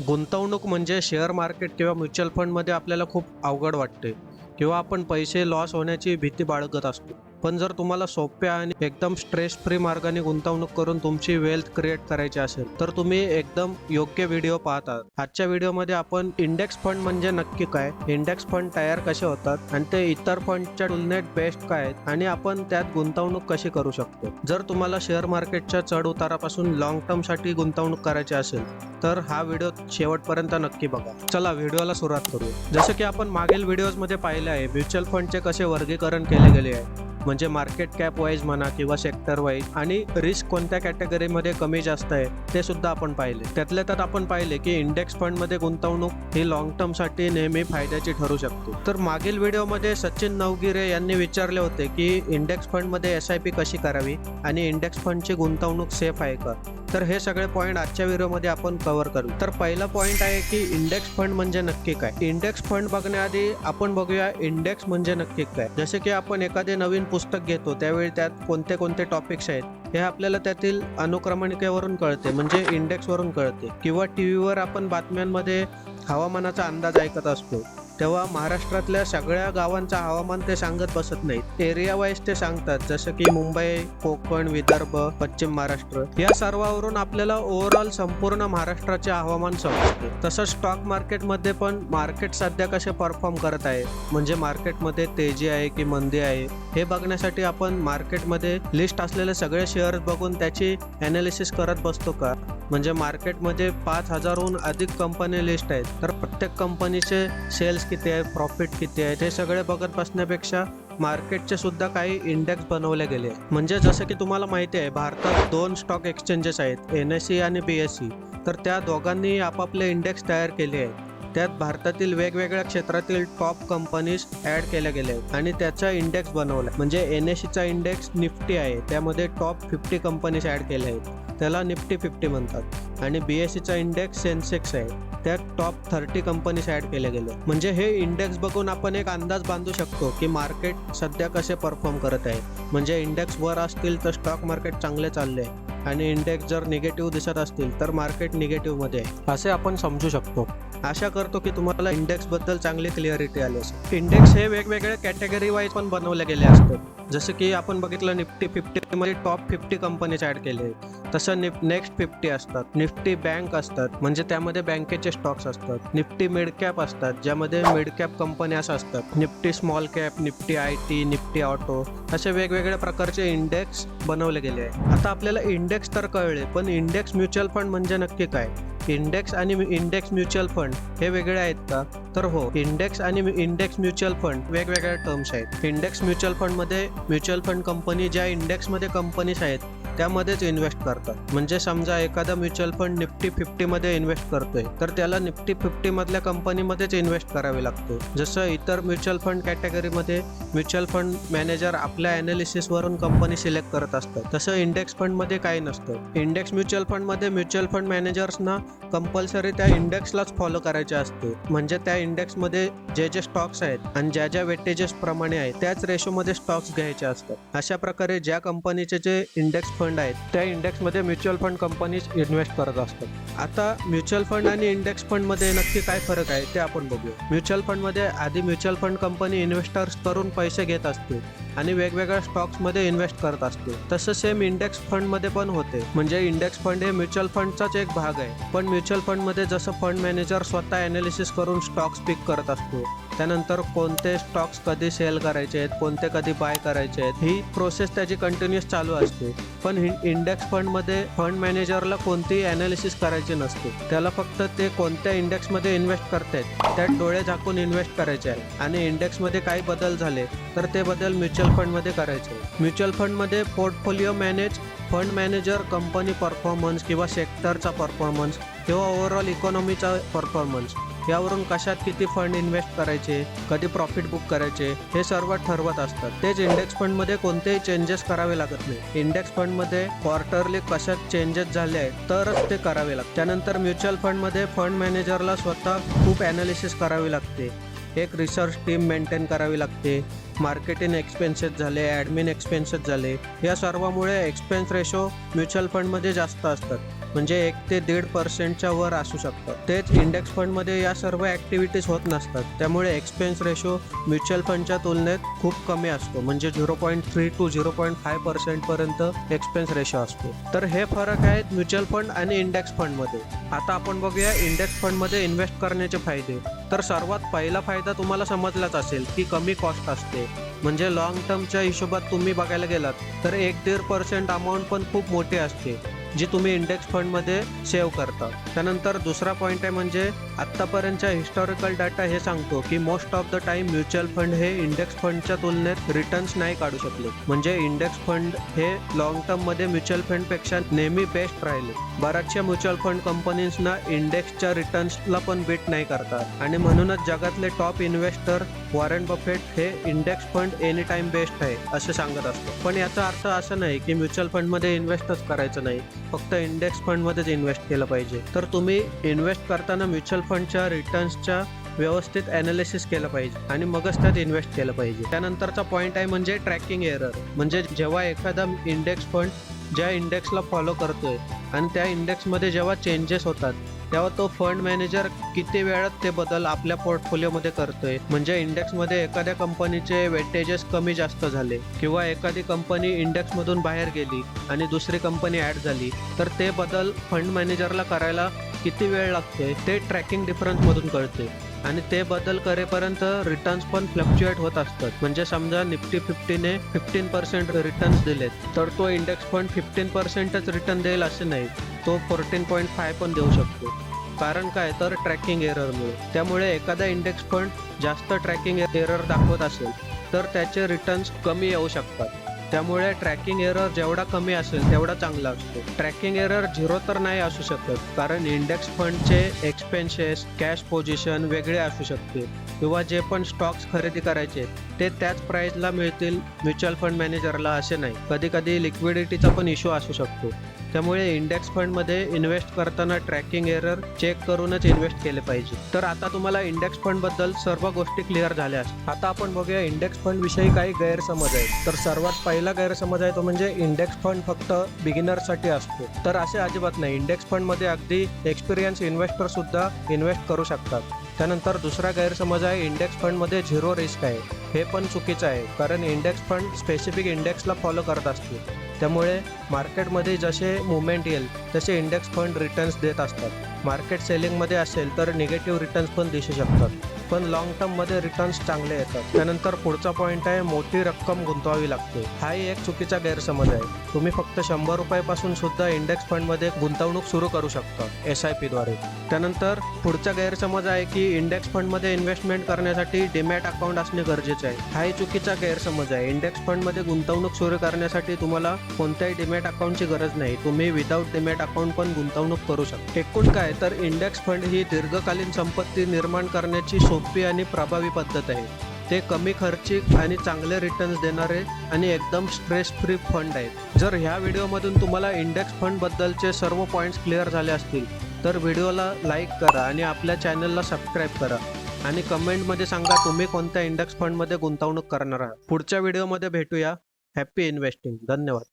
गुंतवणूक म्हणजे share market किंवा म्युच्युअल फंडमध्ये आपल्याला खूप अवघड वाटते किंवा आपण पैसे लॉस होण्याची भीती बाळगत असतो. पण जर तुम्हाला सोप्या आणि एकदम स्ट्रेस फ्री मार्गाने गुंतवणूक करून तुमची वेल्थ क्रिएट करायची असेल तर तुम्ही एकदम योग्य व्हिडिओ पाहता. आजच्या व्हिडिओमध्ये आपण इंडेक्स फंड म्हणजे नक्की काय इंडेक्स फंड तयार कसे होतात आणि ते इतर फंडच्या तुलनेत बेस्ट काय आहेत आणि आपण त्यात गुंतवणूक कशी करू शकतो. जर तुम्हाला शेअर मार्केटच्या चढ उतारापासून लॉंग टर्मसाठी गुंतवणूक करायची असेल तर हा व्हिडिओ शेवटपर्यंत नक्की बघा. चला व्हिडिओला सुरुवात करूया. जसं की आपण मागील व्हिडिओजमध्ये पाहिले आहे म्युच्युअल फंडचे कसे वर्गीकरण केले गेले आहे. म्हणजे मार्केट कॅप वाईज म्हणा किंवा सेक्टर वाईज आणि रिस्क कोणत्या कॅटेगरीमध्ये कमी जास्त आहे ते सुद्धा आपण पाहिले. त्यातल्या त्यात आपण पाहिले की इंडेक्स फंडमध्ये गुंतवणूक ही लॉंग टर्मसाठी नेहमी फायद्याची ठरू शकते. तर मागील व्हिडिओमध्ये सचिन नवगिरे यांनी विचारले होते की इंडेक्स फंडमध्ये एस आय पी कशी करावी आणि इंडेक्स फंडची गुंतवणूक सेफ आहे का? तर हे सगळे पॉईंट आजच्या व्हिडिओमध्ये आपण कव्हर करू. तर पहिला पॉईंट आहे की इंडेक्स फंड म्हणजे नक्की काय? इंडेक्स फंड बघण्याआधी आपण बघूया इंडेक्स म्हणजे नक्की काय? जसे की आपण एखादे नवीन पुस्तक घेतो त्यावेळी त्यात कोणते कोणते टॉपिक्स आहेत हे आपल्याला त्यातील अनुक्रमणिकेवरून कळते म्हणजे इंडेक्सवरून कळते किंवा टी व्हीवर आपण बातम्यांमध्ये हवामानाचा अंदाज ऐकत असतो. तेव्हा महाराष्ट्रातल्या सगळ्या गावांचा हवामान ते सांगत बसत नाहीत. एरिया वाईज ते सांगतात जसं की मुंबई कोकण विदर्भ पश्चिम महाराष्ट्र. या सर्वावरून आपल्याला ओव्हरऑल संपूर्ण महाराष्ट्राचे हवामान समजते. तसंच स्टॉक मार्केटमध्ये पण मार्केट सध्या कसे परफॉर्म करत आहे म्हणजे मार्केटमध्ये तेजी आहे की मंदी आहे हे बघण्यासाठी आपण मार्केटमध्ये लिस्ट असलेले सगळे शेअर बघून त्याची अनालिसिस करत बसतो का? म्हणजे मार्केटमध्ये पाच हजारहून अधिक कंपनी लिस्ट आहेत. तर प्रत्येक कंपनीचे सेल्स किती आहे प्रॉफिट किती आहे हे सगळे बघत बसण्यापेक्षा मार्केटचे सुद्धा काही इंडेक्स बनवले गेले म्हणजे जसं की तुम्हाला माहिती आहे भारतात दोन स्टॉक एक्सचेंजेस आहेत एन एस सी आणि बी एस सी तर त्या दोघांनी आपापले इंडेक्स तयार केले आहेत. त्यात भारतातील वेगवेगळ्या क्षेत्रातील टॉप कंपनीज ऍड केल्या गेल्या आहेत आणि त्याचा इंडेक्स बनवला म्हणजे एन एस सीचा इंडेक्स निफ्टी आहे त्यामध्ये टॉप फिफ्टी कंपनीज ऍड केल्या आहेत. त्याला निफ्टी फिफ्टी म्हणतात. आणि बी एस सीचा इंडेक्स सेन्सेक्स आहे. त्यात टॉप थर्टी कंपनीज ॲड केले गेले. म्हणजे हे इंडेक्स बघून आपण एक अंदाज बांधू शकतो की मार्केट सध्या कसे परफॉर्म करत आहे. म्हणजे इंडेक्स वर असतील तर स्टॉक मार्केट चांगले चालले आणि इंडेक्स जर निगेटिव्ह दिसत असतील तर मार्केट निगेटिव्हमध्ये आहे. असे आपण समजू शकतो. आशा करतो की तुम्हाला इंडेक्सबद्दल चांगली क्लिअरिटी आली असेल. इंडेक्स हे वेगवेगळे कॅटेगरी वाईज पण बनवले गेले असतात जसं की आपण बघितलं निफ्टी फिफ्टीमध्ये टॉप फिफ्टी कंपनीज ॲड केले. तसं निफ नेक्स्ट फिफ्टी असतात. निफ्टी बँक असतात. म्हणजे त्यामध्ये बँकेचे स्टॉक्स असतात. निफ्टी मिड कॅप असतात ज्यामध्ये मिड कॅप कंपन्यास असतात. Nifty small cap Nifty I T Nifty auto असे वेगवेगळ्या प्रकारचे इंडेक्स बनवले गेले आहे. आता आपल्याला इंडेक्स तर कळले पण इंडेक्स म्युच्युअल फंड म्हणजे नक्की काय? इंडेक्स आणि इंडेक्स म्युच्युअल फंड हे वेगळे आहेत का? तर हो इंडेक्स आणि इंडेक्स म्युच्युअल फंड वेगवेगळ्या टर्म्स आहेत. इंडेक्स म्युच्युअल फंडमध्ये म्युच्युअल फंड कंपनी ज्या इंडेक्समध्ये कंपनीज आहेत त्यामध्येच इन्व्हेस्ट करतात. म्हणजे समजा एखादा म्युच्युअल फंड निफ्टी फिफ्टीमध्ये इन्व्हेस्ट करतोय तर त्याला निफ्टी फिफ्टीमधल्या कंपनीमध्येच इन्व्हेस्ट करावे लागतो. जसं इतर म्युच्युअल फंड कॅटेगरीमध्ये म्युच्युअल फंड मॅनेजर आपल्या अनालिसिसवरून कंपनी सिलेक्ट करत असतात. तसं इंडेक्स फंडमध्ये काही नसतं. इंडेक्स म्युच्युअल फंडमध्ये म्युच्युअल फंड मॅनेजर्सना कंपल्सरी त्या इंडेक्सलाच फॉलो करायचे असते. म्हणजे त्या इंडेक्समध्ये जे जे स्टॉक्स आहेत आणि ज्या ज्या वेटेजेस प्रमाणे आहेत त्याच रेशोमध्ये स्टॉक्स घ्यायचे असतात. अशा प्रकारे ज्या कंपनीचे जे इंडेक्स फंड फंड आहेत. त्या इंडेक्समध्ये म्युच्युअल फंड कंपनीज इन्व्हेस्ट करत असतात. आता म्युच्युअल फंड आणि इंडेक्स फंडमध्ये नक्की काय फरक आहे ते आपण बघूया. म्युच्युअल फंडमध्ये आधी म्युच्युअल फंड कंपनी इन्व्हेस्टर्स करून पैसे घेत असते आणि वेगवेगळ्या स्टॉक्समध्ये इन्व्हेस्ट करत असते तसं सेम इंडेक्स फंडमध्ये पण होते. म्हणजे इंडेक्स फंड हे म्युच्युअल फंडचाच एक भाग आहे. पण म्युच्युअल फंडमध्ये जसं फंड मॅनेजर स्वतः अनालिसिस करून स्टॉक्स पिक करत असतो. त्यानंतर कोणते स्टॉक्स कधी सेल करायचे आहेत कोणते कधी बाय करायचे आहेत ही प्रोसेस त्याची कंटिन्युअस चालू असते. पण इंडेक्स फंडमध्ये फंड मॅनेजरला कोणतीही अनालिसिस करायची नसते. त्याला फक्त ते कोणत्या इंडेक्समध्ये इन्व्हेस्ट करतायत त्यात डोळे झाकून इन्व्हेस्ट करायचे आहे आणि इंडेक्समध्ये काही बदल झाले तर ते बदल म्युच्युअल फंडमध्ये करायचे म्युच्युअल फंडमध्ये portfolio manage fund manager company performance किंवा सेक्टरचा परफॉर्मन्स किंवा ओव्हरऑल इकॉनॉमीचा परफॉर्मन्स यावरून कशात किती फंड इन्व्हेस्ट करायचे कधी प्रॉफिट बुक करायचे हे सर्व ठरवत असतात. तेच इंडेक्स फंडमध्ये कोणतेही चेंजेस करावे लागत नाही. इंडेक्स फंडमध्ये क्वार्टरली कशात चेंजेस झाले आहेत तरच ते करावे लागते. त्यानंतर म्युच्युअल फंडमध्ये फंड मॅनेजरला स्वतः खूप अनालिसिस करावी लागते. एक रिसर्च टीम मेंटेन करावी लागते. मार्केटिंग एक्सपेन्सेस झाले ॲडमिन एक्सपेन्सेस झाले या सर्वामुळे एक्सपेन्स रेशो म्युच्युअल फंडमध्ये जास्त असतात. म्हणजे एक ते दीड पर्सेंटच्या वर असू शकतं. तेच इंडेक्स फंडमध्ये या सर्व ॲक्टिव्हिटीज होत नसतात. त्यामुळे एक्सपेन्स रेशो म्युच्युअल फंडच्या तुलनेत खूप कमी असतो. म्हणजे zero point three two zero point five पर्सेंटपर्यंत expense ratio असतो. तर हे फरक आहेत म्युच्युअल फंड आणि इंडेक्स फंडमध्ये आता आपण बघूया इंडेक्स फंडमध्ये इन्व्हेस्ट करण्याचे फायदे. तर सर्वात पहिला फायदा तुम्हाला समजलाच असेल की कमी कॉस्ट असते. म्हणजे लॉंग टर्मच्या हिशोबात तुम्ही बघायला गेलात तर एक दीड पर्सेंट अमाऊंट पण खूप मोठी असते. जी तुम्ही इंडेक्स फंडमध्ये सेव्ह करता. त्यानंतर दुसरा पॉईंट आहे म्हणजे आत्तापर्यंतच्या हिस्टॉरिकल डाटा हे सांगतो की most of the time mutual fund हे इंडेक्स फंडच्या तुलनेत रिटर्न्स नाही काढू शकले. म्हणजे इंडेक्स फंड हे लॉंग टर्ममध्ये म्युच्युअल फंडपेक्षा नेहमी बेस्ट राहिले. बऱ्याचशा म्युच्युअल फंड कंपनीजना इंडेक्सच्या रिटर्न्सला पण बीट नाही करतात. आणि म्हणूनच जगातले टॉप इन्व्हेस्टर वॉरेन बफेट हे index fund any time best आहे असे सांगत असतो. पण याचा अर्थ असा नाही की म्युच्युअल फंडमध्ये इन्व्हेस्टच करायचं नाही. फक्त इंडेक्स फंडमध्येच इन्व्हेस्ट केलं पाहिजे. तर तुम्ही इन्व्हेस्ट करताना म्युच्युअल फंडच्या रिटर्न्सच्या व्यवस्थित ॲनालिसिस केलं पाहिजे आणि मगच त्यात इन्व्हेस्ट केलं पाहिजे. त्यानंतरचा पॉईंट आहे म्हणजे ट्रॅकिंग एरर म्हणजे जेव्हा एखादा इंडेक्स फंड ज्या इंडेक्सला फॉलो करतोय आणि त्या इंडेक्समध्ये जेव्हा चेंजेस होतात तेव्हा तो फंड मॅनेजर किती वेळात ते बदल आपल्या पोर्टफोलिओमध्ये करतोय. म्हणजे इंडेक्समध्ये एखाद्या कंपनीचे वेटेजेस कमी जास्त झाले किंवा एखादी कंपनी इंडेक्समधून बाहेर गेली आणि दुसरी कंपनी ॲड झाली तर ते बदल फंड मॅनेजरला करायला किती वेळ लागतोय ते ट्रॅकिंग डिफरन्समधून कळते आणि ते बदल करेपर्यंत रिटर्न्स पण फ्लक्च्युएट होत असतात. म्हणजे समजा निफ्टी फिफ्टीने फिफ्टीन पर्सेंट रिटर्न्स दिलेत. तर तो इंडेक्स फंड फिफ्टीन पर्सेंटच रिटर्न देईल असे नाही. तो फोर्टीन पॉईंट फाय पण देऊ शकतो. कारण काय? तर ट्रॅकिंग एररमुळे त्यामुळे एखादा इंडेक्स फंड जास्त ट्रॅकिंग एरर दाखवत असेल तर त्याचे रिटर्न्स कमी येऊ शकतात. त्यामुळे ट्रॅकिंग एरर जेवढा कमी असेल तेवढा चांगला असतो. ट्रॅकिंग एरर झिरो तर नाही असू शकत कारण इंडेक्स फंडचे एक्सपेन्सेस कॅश पोझिशन वेगळे असू शकते. किंवा जे पण स्टॉक्स खरेदी करायचे ते त्याच प्राईजला मिळतील म्युच्युअल फंड मॅनेजरला असे नाही. कधी कधी लिक्विडिटीचा पण इश्यू असू शकतो. त्यामुळे इंडेक्स फंडमध्ये इन्व्हेस्ट करताना ट्रॅकिंग एरर चेक करूनच इन्व्हेस्ट केले पाहिजे. तर आता तुम्हाला इंडेक्स फंडबद्दल सर्व गोष्टी क्लिअर झाल्या आता आपण बघूया इंडेक्स फंड विषयी काही गैरसमज आहेत. तर सर्वात पहिला गैरसमज आहे तो म्हणजे इंडेक्स फंड फक्त बिगिनरसाठी असतो. तर असे अजिबात नाही. इंडेक्स फंडमध्ये अगदी एक्सपिरियन्स इन्व्हेस्टर सुद्धा इन्व्हेस्ट करू शकतात. त्यानंतर दुसरा गैरसमज आहे इंडेक्स फंडमध्ये झिरो रिस्क आहे. हे पण चुकीचं आहे. कारण इंडेक्स फंड स्पेसिफिक इंडेक्सला फॉलो करत असते. त्यामुळे मार्केटमध्ये जसे मुवमेंट येईल तसे इंडेक्स फंड रिटर्न्स देत असतात. मार्केट सेलिंगमध्ये असेल तर निगेटिव्ह रिटर्न्स पण दिसू शकतात. पण लॉंग टर्ममध्ये रिटर्न्स चांगले येतात. त्यानंतर पुढचा पॉईंट आहे मोठी रक्कम गुंतवावी लागते. हाही एक चुकीचा गैरसमज आहे. तुम्ही फक्त शंभर रुपयापासून सुद्धा इंडेक्स फंडमध्ये गुंतवणूक सुरू करू शकता एस आय पीद्वारे त्यानंतर पुढचा गैरसमज आहे की इंडेक्स फंडमध्ये इन्व्हेस्टमेंट करण्यासाठी डीमॅट अकाउंट असणे गरजेचे आहे. हाही चुकीचा गैरसमज आहे. इंडेक्स फंडमध्ये गुंतवणूक सुरू करण्यासाठी तुम्हाला कोणत्याही डीमॅट अकाउंटची गरज नाही. तुम्ही विदाऊट डीमॅट अकाउंट पण गुंतवणूक करू शकता. एकूण काय? तर इंडेक्स फंड ही दीर्घकालीन संपत्ती निर्माण करण्याची सोपी आणि प्रभावी पद्धत आहे. ते कमी खर्चिक आणि चांगले रिटर्न्स देणारे आणि एकदम स्ट्रेस फ्री फंड आहेत. जर ह्या व्हिडिओमधून तुम्हाला इंडेक्स फंडबद्दलचे सर्व पॉईंट्स क्लिअर झाले असतील तर व्हिडिओला लाईक करा आणि आपल्या चॅनलला सबस्क्राईब करा. आणि कमेंटमध्ये सांगा तुम्ही कोणत्या इंडेक्स फंडमध्ये गुंतवणूक करणार आहात. पुढच्या व्हिडिओमध्ये भेटूया. हॅप्पी इन्व्हेस्टिंग धन्यवाद.